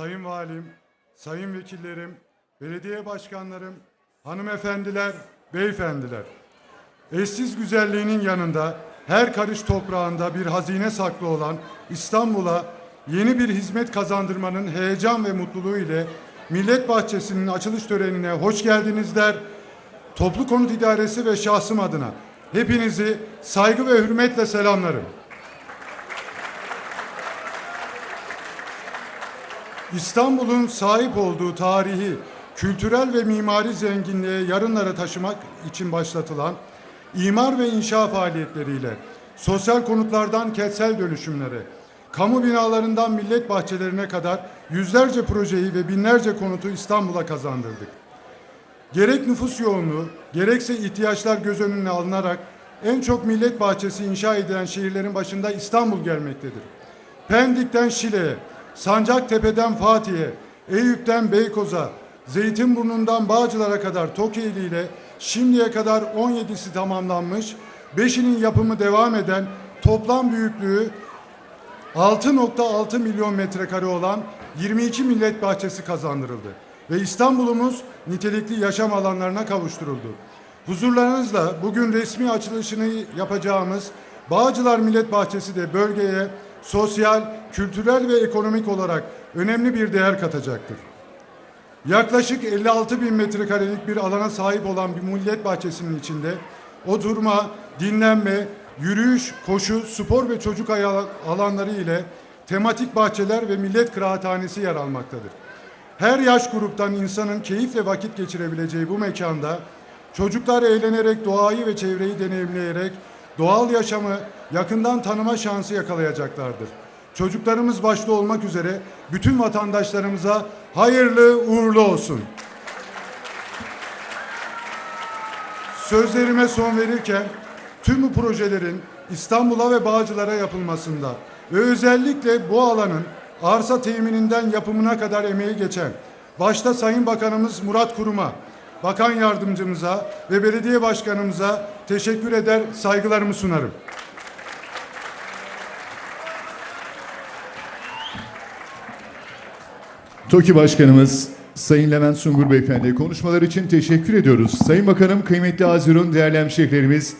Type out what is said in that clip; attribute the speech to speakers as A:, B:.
A: Sayın Valim, Sayın Vekillerim, Belediye Başkanlarım, Hanımefendiler, Beyefendiler. Eşsiz güzelliğinin yanında her karış toprağında bir hazine saklı olan İstanbul'a yeni bir hizmet kazandırmanın heyecan ve mutluluğu ile Millet Bahçesi'nin açılış törenine hoş geldiniz der. Toplu Konut İdaresi ve şahsım adına hepinizi saygı ve hürmetle selamlarım. İstanbul'un sahip olduğu tarihi, kültürel ve mimari zenginliğe yarınlara taşımak için başlatılan imar ve inşa faaliyetleriyle sosyal konutlardan kentsel dönüşümlere, kamu binalarından millet bahçelerine kadar yüzlerce projeyi ve binlerce konutu İstanbul'a kazandırdık. Gerek nüfus yoğunluğu, gerekse ihtiyaçlar göz önüne alınarak en çok millet bahçesi inşa edilen şehirlerin başında İstanbul gelmektedir. Pendik'ten Şile'ye, Sancaktepe'den Fatih'e, Eyüp'ten Beykoz'a, Zeytinburnu'ndan Bağcılar'a kadar Tokyo'li ile şimdiye kadar 17'si tamamlanmış, 5'inin yapımı devam eden toplam büyüklüğü 6.6 milyon metrekare olan 22 millet bahçesi kazandırıldı ve İstanbul'umuz nitelikli yaşam alanlarına kavuşturuldu. Huzurlarınızla bugün resmi açılışını yapacağımız Bağcılar Millet Bahçesi de bölgeye sosyal, kültürel ve ekonomik olarak önemli bir değer katacaktır. Yaklaşık 56 bin metrekarelik bir alana sahip olan bir millet bahçesinin içinde oturma, dinlenme, yürüyüş, koşu, spor ve çocuk alanları ile tematik bahçeler ve millet kıraathanesi yer almaktadır. Her yaş gruptan insanın keyifle vakit geçirebileceği bu mekanda çocuklar eğlenerek doğayı ve çevreyi deneyimleyerek doğal yaşamı yakından tanıma şansı yakalayacaklardır. Çocuklarımız başta olmak üzere bütün vatandaşlarımıza hayırlı uğurlu olsun. Sözlerime son verirken tüm bu projelerin İstanbul'a ve Bağcılar'a yapılmasında ve özellikle bu alanın arsa temininden yapımına kadar emeği geçen başta Sayın Bakanımız Murat Kurum'a, Bakan Yardımcımıza ve Belediye Başkanımıza teşekkür eder, saygılarımı sunarım.
B: TOKİ Başkanımız Sayın Levent Sungur Beyefendi konuşmalar için teşekkür ediyoruz. Sayın Bakanım, kıymetli Azirun, değerli hemşehrilerimiz,